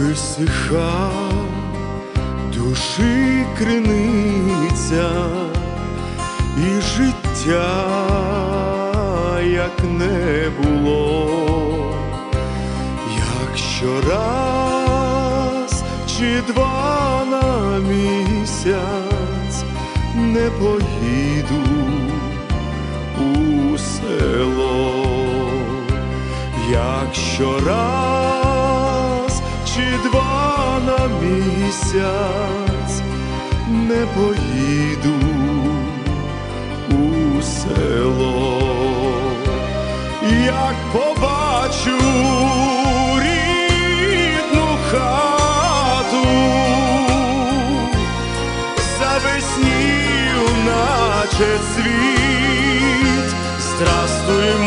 висиха душі криниця і життя, як не було, якщо раз чи два на місяць не поїду у село, якщо раз чи два на місяць не поїду у село, як побачу рідну хату, завеснів, наче світ, здрастуй,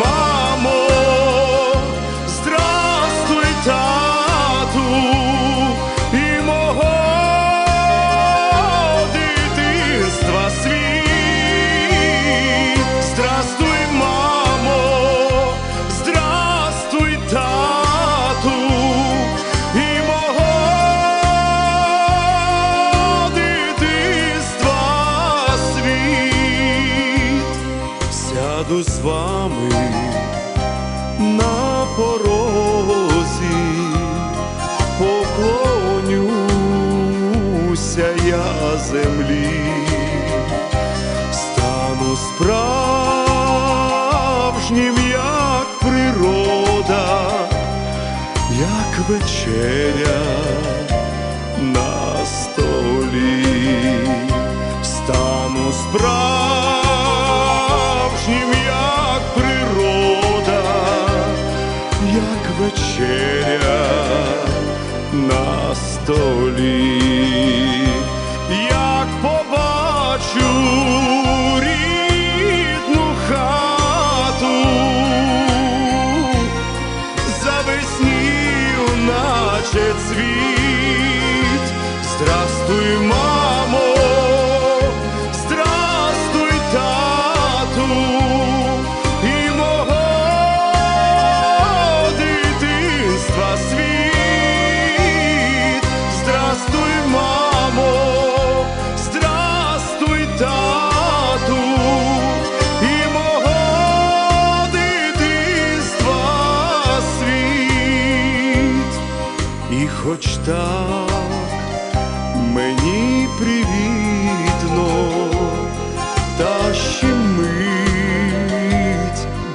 на порозі, поклонюся я землі, стану справжнім, як природа, як вечеря на столі, стану справжнім, на столі, хоч так мені привітно, та ще мить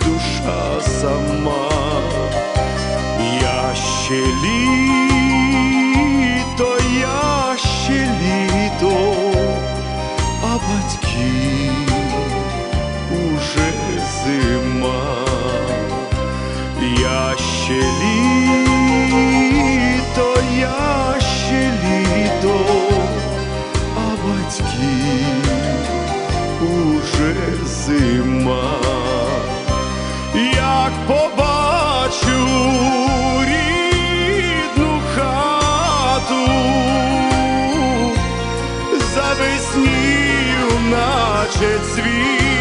душа сама, я ще літо, я ще літо, а батьки уже зима, я ще літо, як побачу рідну хату, завеснів, наче цвіт.